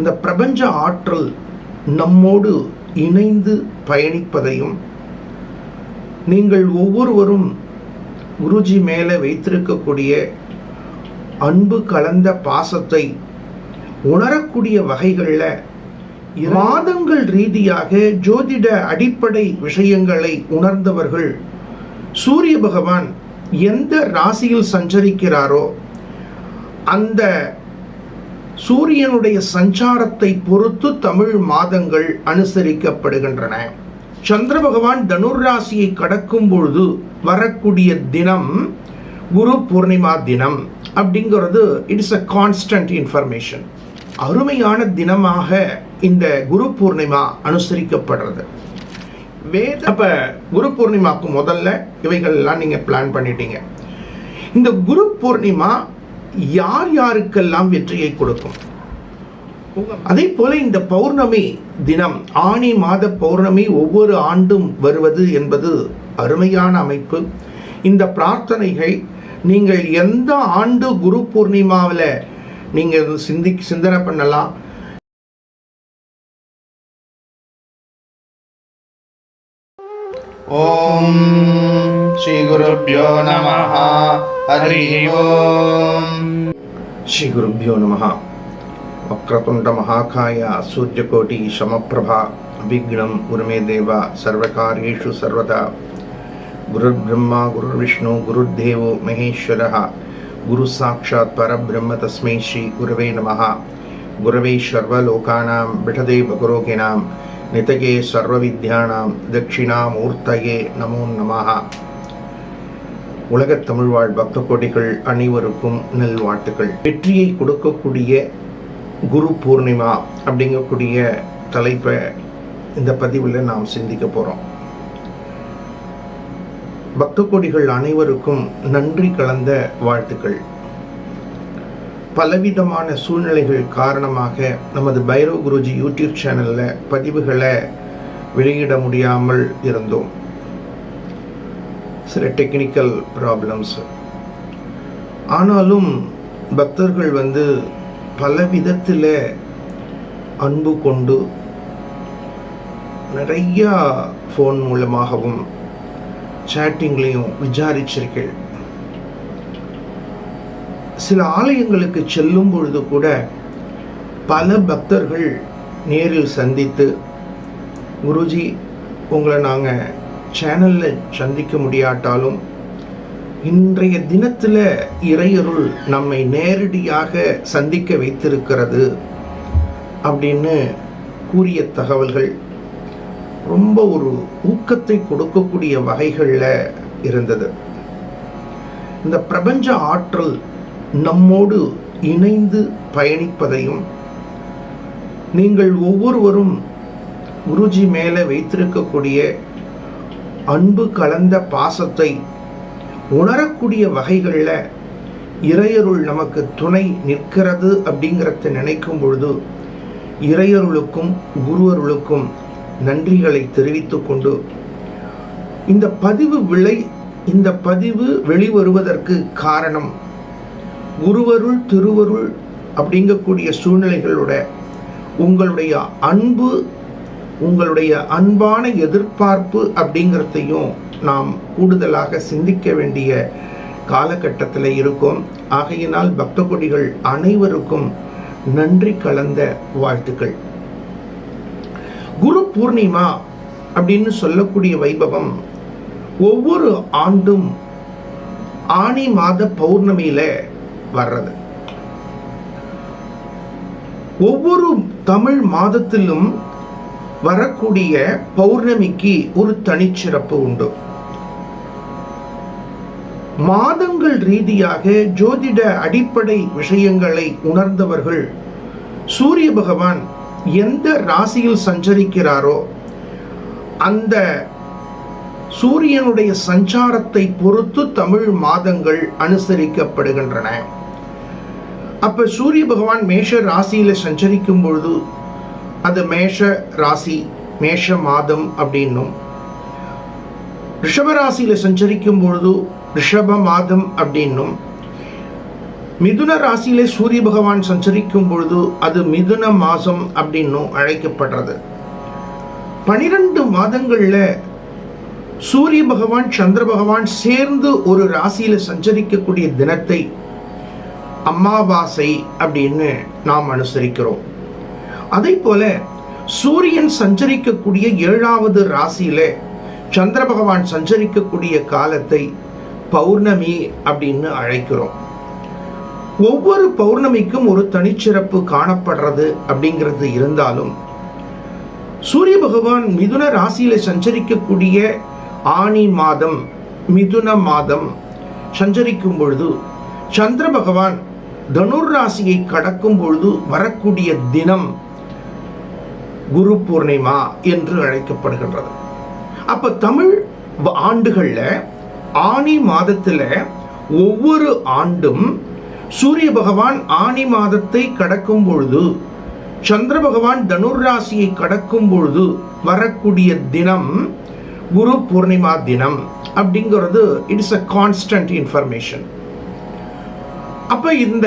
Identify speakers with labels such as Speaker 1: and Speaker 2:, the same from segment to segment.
Speaker 1: இந்த பிரபஞ்ச ஆற்றல் நம்மோடு இணைந்து பயணிப்பதையும் நீங்கள் ஒவ்வொருவரும் குருஜி மேலே வைத்திருக்கக்கூடிய அன்பு கலந்த பாசத்தை உணரக்கூடிய வகைகளில் மாதங்கள் ரீதியாக ஜோதிட அடிப்படை விஷயங்களை உணர்ந்தவர்கள் சூரிய பகவான் எந்த ராசியில் சஞ்சரிக்கிறாரோ அந்த சூரியனுடைய சஞ்சாரத்தை பொறுத்து தமிழ் மாதங்கள் அனுசரிக்கப்படுகின்றன சந்திர பகவான் தனுர் ராசியை கடக்கும் பொழுது வரக்கூடிய தினம் குரு பூர்ணிமா தினம் அப்படிங்கிறது இட்ஸ் அ கான்ஸ்டன்ட் இன்ஃபர்மேஷன் அருமையான தினமாக இந்த குரு பூர்ணிமா அனுசரிக்கப்படுறது வேத அப்போ குரு பூர்ணிமாக்கு முதல்ல இவைகள்லாம் நீங்கள் பிளான் பண்ணிட்டீங்க இந்த குரு பூர்ணிமா யார் யாருக்கெல்லாம் வெற்றியை கொடுக்கும் அதே போல இந்த பௌர்ணமி தினம் ஆணி மாத பௌர்ணமி ஒவ்வொரு ஆண்டும் வருவது என்பது அருமையான அமைப்பு இந்த பிரார்த்தனைகள் நீங்கள் எந்த ஆண்டு குரு பூர்ணிமாவில் நீங்கள் சிந்தி சிந்தனை பண்ணலாம்
Speaker 2: ஓம் శ్రీగురుభ్యో నమ హరి ఓం శ్రీగురుభ్యో నమ వక్రతుండ మహాకాయ సూర్యకోటి సమప్రభ విఘ్నం గురుమే దేవ సర్వకార్యేషు సర్వదా గురుర్బ్రహ్మ గురుర్విష్ణు గురుర్దేవో మహేశ్వర గురు సాక్షాత్ పరబ్రహ్మ తస్మై శ్రీ గురవే నమ గురవే సర్వలోకానాం బిఠదే బకురోకినాం నితగే సర్వవిద్యానాం దక్షిణామూర్తయే నమో నమ உலகத் தமிழ்வாழ் பக்த கோடிகள் அனைவருக்கும் நல்வாழ்த்துக்கள் வெற்றியை கொடுக்கக்கூடிய குரு பூர்ணிமா அப்படிங்கக்கூடிய தலைப்பை இந்த பதிவில் நாம் சிந்திக்க போகிறோம் பக்த கோடிகள் அனைவருக்கும் நன்றி கலந்த வாழ்த்துக்கள் பலவிதமான சூழ்நிலைகள் காரணமாக நமது பைரவ் குருஜி யூடியூப் சேனலில் பதிவுகளை வெளியிட முடியாமல் இருந்தோம் சில டெக்னிக்கல் ப்ராப்ளம்ஸ் ஆனாலும் பக்தர்கள் வந்து பல விதத்தில் அன்பு கொண்டு நிறையா ஃபோன் மூலமாகவும் சேட்டிங்லேயும் விசாரிச்சிருக்கேள் சில ஆலயங்களுக்கு செல்லும் பொழுது கூட பல பக்தர்கள் நேரில் சந்தித்து குருஜி உங்களை நாங்கள் சேனலில் சந்திக்க முடியாட்டாலும் இன்றைய தினத்தில் இறையருள் நம்மை நேரடியாக சந்திக்க வைத்திருக்கிறது அப்படின்னு கூறிய தகவல்கள் ரொம்ப ஒரு ஊக்கத்தை கொடுக்கக்கூடிய வகைகளில் இருந்தது இந்த பிரபஞ்ச ஆற்றல் நம்மோடு இணைந்து பயணிப்பதையும் நீங்கள் ஒவ்வொருவரும் குருஜி மேலே வைத்திருக்கக்கூடிய அன்பு கலந்த பாசத்தை உணரக்கூடிய வகைகளில் இறையருள் நமக்கு துணை நிற்கிறது அப்படிங்கிறத நினைக்கும் பொழுது இறையருளுக்கும் குருவருளுக்கும் நன்றிகளை தெரிவித்து கொண்டு இந்த பதிவு விளை இந்த பதிவு வெளிவருவதற்கு காரணம் குருவருள் திருவருள் அப்படிங்கக்கூடிய சூழ்நிலைகளோட உங்களுடைய அன்பு உங்களுடைய அன்பான எதிர்பார்ப்பு அப்படிங்கிறதையும் நாம் கூடுதலாக சிந்திக்க வேண்டிய காலகட்டத்தில் இருக்கும் ஆகையினால் பக்த கொடிகள் அனைவருக்கும் நன்றி கலந்த வாழ்த்துக்கள் குரு பூர்ணிமா அப்படின்னு சொல்லக்கூடிய வைபவம் ஒவ்வொரு ஆண்டும் ஆணி மாத பௌர்ணமியில வர்றது ஒவ்வொரு தமிழ் மாதத்திலும் வரக்கூடிய பௌர்ணமிக்கு ஒரு தனிச்சிறப்பு உண்டு மாதங்கள் ரீதியாக ஜோதிட அடிப்படை விஷயங்களை உணர்ந்தவர்கள் சூரிய பகவான் எந்த ராசியில் சஞ்சரிக்கிறாரோ அந்த சூரியனுடைய சஞ்சாரத்தை பொறுத்து தமிழ் மாதங்கள் அனுசரிக்கப்படுகின்றன அப்ப சூரிய பகவான் மேஷ ராசியில சஞ்சரிக்கும் பொழுது அது மேஷ ராசி மேஷ மாதம் அப்படின்னும் ரிஷபராசியில் சஞ்சரிக்கும் பொழுது ரிஷப மாதம் அப்படின்னும் மிதுன ராசியிலே சூரிய பகவான் சஞ்சரிக்கும் பொழுது அது மிதுன மாதம் அப்படின்னும் அழைக்கப்படுறது பனிரெண்டு மாதங்களில் சூரிய பகவான் சந்திர பகவான் சேர்ந்து ஒரு ராசியில் சஞ்சரிக்கக்கூடிய தினத்தை அமாவாசை அப்படின்னு நாம் அனுசரிக்கிறோம் அதே போல சூரியன் சஞ்சரிக்கக்கூடிய ஏழாவது ராசியில சந்திர பகவான் சஞ்சரிக்கக்கூடிய காலத்தை பௌர்ணமி அப்படின்னு அழைக்கிறோம் ஒவ்வொரு பௌர்ணமிக்கும் ஒரு தனிச்சிறப்பு காணப்படுறது அப்படிங்கிறது இருந்தாலும் சூரிய பகவான் மிதுன ராசியில சஞ்சரிக்கக்கூடிய ஆணி மாதம் மிதுன மாதம் சஞ்சரிக்கும் பொழுது சந்திர பகவான் தனுர் ராசியை கடக்கும் பொழுது வரக்கூடிய தினம் குரு பூர்ணிமா என்று அழைக்கப்படுகின்றது அப்போ தமிழ் ஆண்டுகளில் ஆணி மாதத்தில் ஒவ்வொரு ஆண்டும் சூரிய பகவான் ஆணி மாதத்தை கடக்கும் பொழுது சந்திர பகவான் தனுர் ராசியை கடக்கும் பொழுது வரக்கூடிய தினம் குரு பூர்ணிமா தினம் அப்படிங்கிறது இட்ஸ் அ கான்ஸ்டன்ட் இன்ஃபர்மேஷன் அப்போ இந்த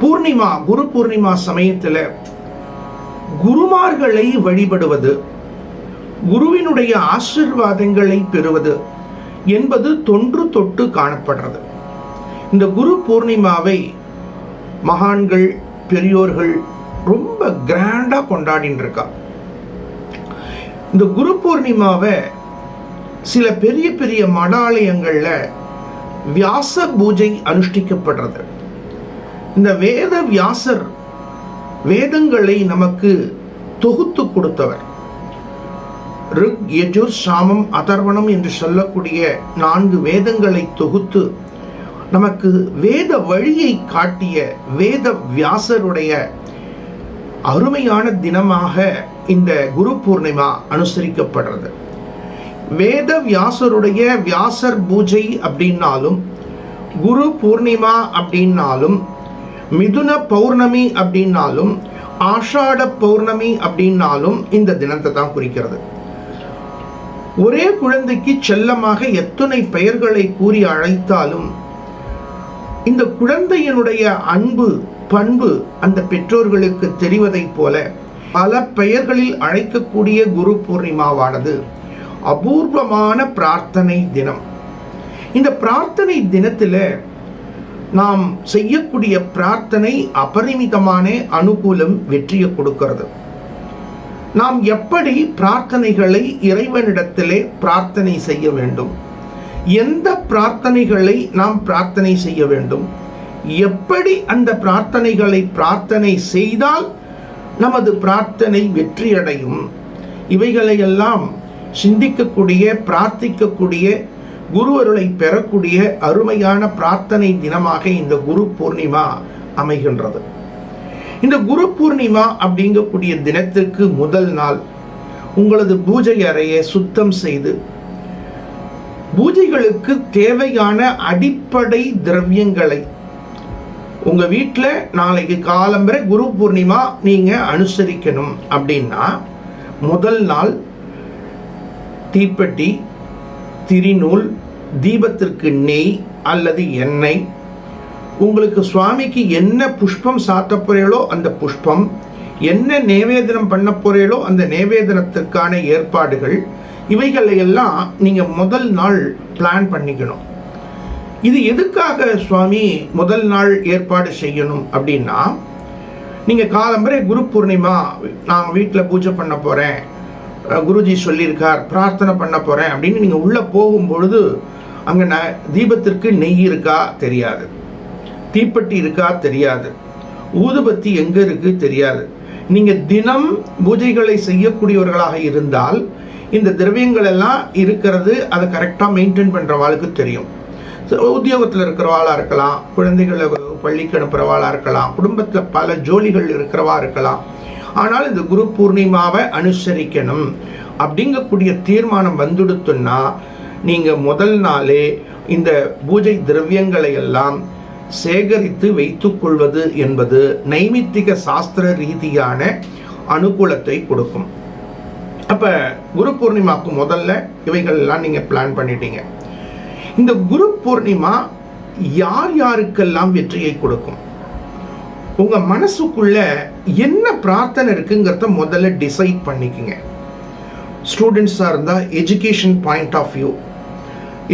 Speaker 2: பூர்ணிமா குரு பூர்ணிமா சமயத்தில் குருமார்களை வழிபடுவது குருவினுடைய ஆசிர்வாதங்களை பெறுவது என்பது தொன்று தொட்டு காணப்படுறது இந்த குரு பூர்ணிமாவை மகான்கள் பெரியோர்கள் ரொம்ப கிராண்டாக கொண்டாடின்னு இருக்கா இந்த குரு பூர்ணிமாவை சில பெரிய பெரிய மடாலயங்களில் வியாச பூஜை அனுஷ்டிக்கப்படுறது இந்த வேத வியாசர் வேதங்களை நமக்கு தொகுத்து கொடுத்தவர் ரிக் யஜுர் சாமம் அதர்வணம் என்று சொல்லக்கூடிய நான்கு வேதங்களை தொகுத்து நமக்கு வேத வழியை காட்டிய வேத வியாசருடைய அருமையான தினமாக இந்த குரு பூர்ணிமா அனுசரிக்கப்படுறது வேத வியாசருடைய வியாசர் பூஜை அப்படின்னாலும் குரு பூர்ணிமா அப்படின்னாலும் மிதுன பௌர்ணமி அப்படின்னாலும் ஆஷாட பௌர்ணமி அப்படின்னாலும் இந்த தினத்தை தான் குறிக்கிறது ஒரே குழந்தைக்கு செல்லமாக எத்தனை பெயர்களை கூறி அழைத்தாலும் இந்த குழந்தையினுடைய அன்பு பண்பு அந்த பெற்றோர்களுக்கு தெரிவதைப் போல பல பெயர்களில் அழைக்கக்கூடிய குரு பூர்ணிமாவானது அபூர்வமான பிரார்த்தனை தினம் இந்த பிரார்த்தனை தினத்தில் நாம் செய்யக்கூடிய பிரார்த்தனை அபரிமிதமான அனுகூலம் வெற்றியை கொடுக்கிறது நாம் எப்படி பிரார்த்தனைகளை இறைவனிடத்திலே பிரார்த்தனை செய்ய வேண்டும் எந்த பிரார்த்தனைகளை நாம் பிரார்த்தனை செய்ய வேண்டும் எப்படி அந்த பிரார்த்தனைகளை பிரார்த்தனை செய்தால் நமது பிரார்த்தனை வெற்றியடையும் இவைகளையெல்லாம் சிந்திக்கக்கூடிய பிரார்த்திக்கக்கூடிய குருவருளை பெறக்கூடிய அருமையான பிரார்த்தனை தினமாக இந்த குரு பூர்ணிமா அமைகின்றது இந்த குரு பூர்ணிமா அப்படிங்கக்கூடிய தினத்திற்கு முதல் நாள் உங்களது பூஜை அறையை சுத்தம் செய்து பூஜைகளுக்கு தேவையான அடிப்படை திரவியங்களை உங்கள் வீட்டில் நாளைக்கு காலம்பரை குரு பூர்ணிமா நீங்கள் அனுசரிக்கணும் அப்படின்னா முதல் நாள் தீப்பெட்டி திரிநூல் தீபத்திற்கு நெய் அல்லது எண்ணெய் உங்களுக்கு சுவாமிக்கு என்ன புஷ்பம் சாத்த போறீங்களோ அந்த புஷ்பம் என்ன நேவேதனம் பண்ண போறீங்களோ அந்த நேவேதனத்திற்கான ஏற்பாடுகள் இவைகளை எல்லாம் நீங்கள் முதல் நாள் பிளான் பண்ணிக்கணும் இது எதுக்காக சுவாமி முதல் நாள் ஏற்பாடு செய்யணும் அப்படின்னா நீங்கள் காலம்பரை குரு பூர்ணிமா நான் வீட்டில் பூஜை பண்ண போகிறேன் குருஜி சொல்லியிருக்கார் பிரார்த்தனை பண்ண போகிறேன் அப்படின்னு நீங்கள் உள்ளே போகும் பொழுது அங்கே ந தீபத்திற்கு நெய் இருக்கா தெரியாது தீப்பெட்டி இருக்கா தெரியாது ஊதுபத்தி எங்கே இருக்குது தெரியாது நீங்கள் தினம் பூஜைகளை செய்யக்கூடியவர்களாக இருந்தால் இந்த திரவியங்கள் எல்லாம் இருக்கிறது அதை கரெக்டாக மெயின்டைன் பண்ணுறவாளுக்கு தெரியும் உத்தியோகத்தில் இருக்கிறவாளாக இருக்கலாம் குழந்தைகளை பள்ளிக்கு அனுப்புகிறவாளாக இருக்கலாம் குடும்பத்தில் பல ஜோலிகள் இருக்கிறவா இருக்கலாம் ஆனால் இந்த குரு பூர்ணிமாவை அனுசரிக்கணும் அப்படிங்கக்கூடிய தீர்மானம் வந்துடுத்துன்னா நீங்கள் முதல் நாளே இந்த பூஜை திரவியங்களை எல்லாம் சேகரித்து வைத்துக்கொள்வது என்பது நைமித்திக சாஸ்திர ரீதியான அனுகூலத்தை கொடுக்கும் அப்போ குரு பூர்ணிமாவுக்கு முதல்ல இவைகள்லாம் நீங்கள் பிளான் பண்ணிட்டீங்க இந்த குரு பூர்ணிமா யார் யாருக்கெல்லாம் வெற்றியை கொடுக்கும் உங்கள் மனசுக்குள்ள என்ன பிரார்த்தனை இருக்குங்கிறத முதல்ல டிசைட் பண்ணிக்கோங்க ஸ்டூடெண்ட்ஸாக இருந்தால் education point of view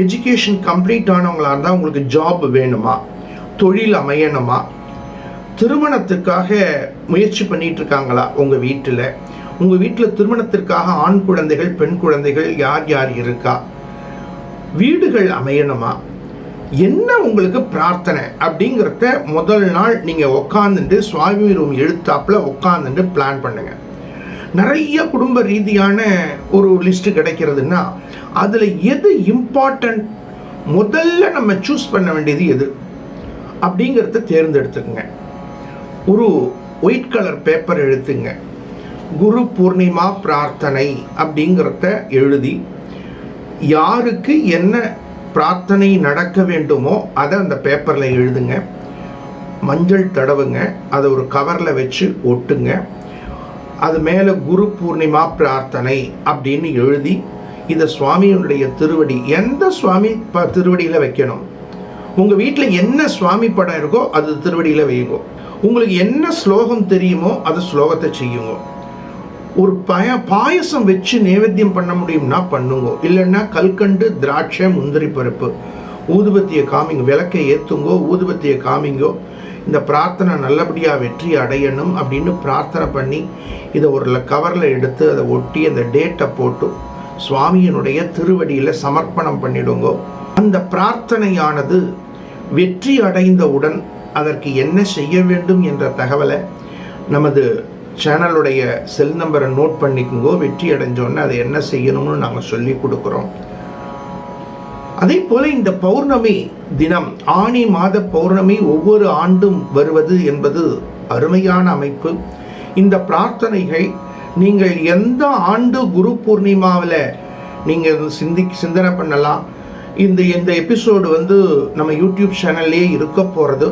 Speaker 2: education complete ஆனவங்களாக இருந்தால் உங்களுக்கு ஜாப் வேணுமா தொழில் அமையணுமா திருமணத்துக்காக முயற்சி பண்ணிட்டு இருக்காங்களா உங்கள் வீட்டில் உங்கள் வீட்டில் திருமணத்திற்காக ஆண் குழந்தைகள் பெண் குழந்தைகள் யார் யார் இருக்கா வீடுகள் அமையணுமா என்ன உங்களுக்கு பிரார்த்தனை அப்படிங்கிறத முதல் நாள் நீங்கள் உக்காந்துட்டு சுவாமி ரூம் எழுத்தாப்பில் உட்காந்துட்டு பிளான் பண்ணுங்கள் நிறைய குடும்ப ரீதியான ஒரு லிஸ்ட்டு கிடைக்கிறதுன்னா அதில் எது இம்பார்ட்டண்ட் முதல்ல நம்ம சூஸ் பண்ண வேண்டியது எது அப்படிங்கிறத தேர்ந்தெடுத்துக்குங்க ஒரு ஒயிட் கலர் பேப்பர் எழுத்துங்க குரு பூர்ணிமா பிரார்த்தனை அப்படிங்கிறத எழுதி யாருக்கு என்ன பிரார்த்தனை நடக்க வேண்டுமோ அதை அந்த பேப்பரில் எழுதுங்க மஞ்சள் தடவுங்க அதை ஒரு கவரில் வச்சு ஒட்டுங்க அது மேலே குரு பூர்ணிமா பிரார்த்தனை அப்படின்னு எழுதி இதை சுவாமியினுடைய திருவடி எந்த சுவாமி ப திருவடியில் வைக்கணும் உங்கள் வீட்டில் என்ன சுவாமி படம் இருக்கோ அது திருவடியில் வையுங்க உங்களுக்கு என்ன ஸ்லோகம் தெரியுமோ அது ஸ்லோகத்தை செய்யுங்க ஒரு பய பாயசம் வச்சு நைவேத்தியம் பண்ண முடியும்னா பண்ணுங்க இல்லைன்னா கல்கண்டு திராட்சை முந்திரி பருப்பு ஊதுபத்தியை காமிங்க விளக்கை ஏற்றுங்கோ ஊதுபத்தியை காமிங்கோ இந்த பிரார்த்தனை நல்லபடியாக வெற்றி அடையணும் அப்படின்னு பிரார்த்தனை பண்ணி இதை ஒரு கவரில் எடுத்து அதை ஒட்டி அந்த டேட்டை போட்டு சுவாமியினுடைய திருவடியில் சமர்ப்பணம் பண்ணிடுங்கோ அந்த பிரார்த்தனையானது வெற்றி அடைந்தவுடன் அதற்கு என்ன செய்ய வேண்டும் என்ற தகவலை நமது சேனலுடைய செல் நம்பரை நோட் பண்ணிக்கோங்க வெற்றி அடைஞ்சோன்னு அதை என்ன செய்யணும்னு நாங்கள் சொல்லி கொடுக்குறோம் அதே போல இந்த பௌர்ணமி தினம் ஆணி மாத பௌர்ணமி ஒவ்வொரு ஆண்டும் வருவது என்பது அருமையான அமைப்பு இந்த பிரார்த்தனைகள் நீங்கள் எந்த ஆண்டு குரு பூர்ணிமாவில் நீங்கள் சிந்தி சிந்தனை பண்ணலாம் இந்த இந்த எபிசோடு வந்து நம்ம யூடியூப் சேனல்லே இருக்க போகிறது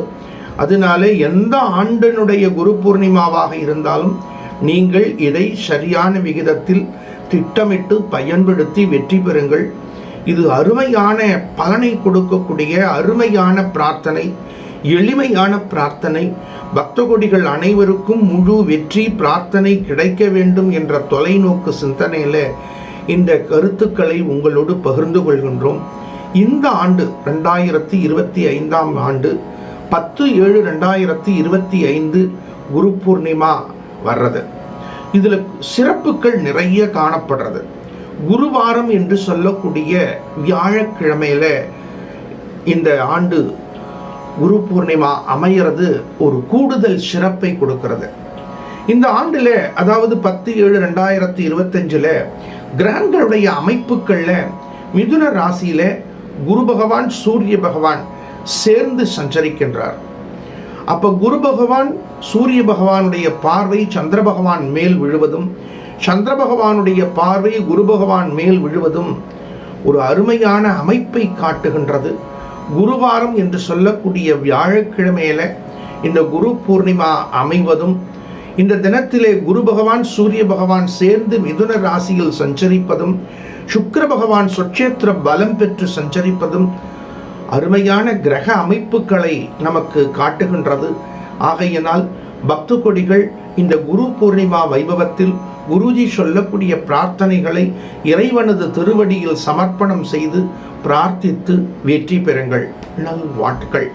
Speaker 2: அதனாலே எந்த ஆண்டனுடைய குரு பூர்ணிமாவாக இருந்தாலும் நீங்கள் இதை சரியான விகிதத்தில் திட்டமிட்டு பயன்படுத்தி வெற்றி பெறுங்கள் இது அருமையான பலனை கொடுக்கக்கூடிய அருமையான பிரார்த்தனை எளிமையான பிரார்த்தனை பக்தகுடிகள் அனைவருக்கும் முழு வெற்றி பிரார்த்தனை கிடைக்க வேண்டும் என்ற தொலைநோக்கு சிந்தனையில் இந்த கருத்துக்களை உங்களோடு பகிர்ந்து கொள்கின்றோம் இந்த ஆண்டு ரெண்டாயிரத்தி இருபத்தி ஐந்தாம் ஆண்டு பத்து ஏழு ரெண்டாயிரத்தி இருபத்தி ஐந்து குரு பூர்ணிமா வர்றது இதில் சிறப்புகள் நிறைய காணப்படுறது குருவாரம் என்று சொல்லக்கூடிய வியாழக்கிழமையில் இந்த ஆண்டு குரு பூர்ணிமா அமையிறது ஒரு கூடுதல் சிறப்பை கொடுக்கிறது இந்த ஆண்டில் அதாவது பத்து ஏழு ரெண்டாயிரத்தி இருபத்தஞ்சில் கிரகங்களுடைய அமைப்புகளில் மிதுன ராசியில் குரு பகவான் சூரிய பகவான் சேர்ந்து சஞ்சரிக்கின்றார் அப்போ குரு பகவான் சூரிய பகவானுடைய பார்வை சந்திர பகவான் மேல் விழுவதும் சந்திர பகவானுடைய பார்வை குரு பகவான் மேல் விழுவதும் ஒரு அருமையான அமைப்பை காட்டுகின்றது குருவாரம் என்று சொல்லக்கூடிய வியாழக்கிழமையில இந்த குரு பூர்ணிமா அமைவதும் இந்த தினத்திலே குரு பகவான் சூரிய பகவான் சேர்ந்து மிதுன ராசியில் சஞ்சரிப்பதும் சுக்கர பகவான் சொச்சேத்திர பலம் பெற்று சஞ்சரிப்பதும் அருமையான கிரக அமைப்புகளை நமக்கு காட்டுகின்றது ஆகையினால் பக்து கொடிகள் இந்த குரு பூர்ணிமா வைபவத்தில் குருஜி சொல்லக்கூடிய பிரார்த்தனைகளை இறைவனது திருவடியில் சமர்ப்பணம் செய்து பிரார்த்தித்து வெற்றி பெறுங்கள் நல் வாழ்த்துக்கள்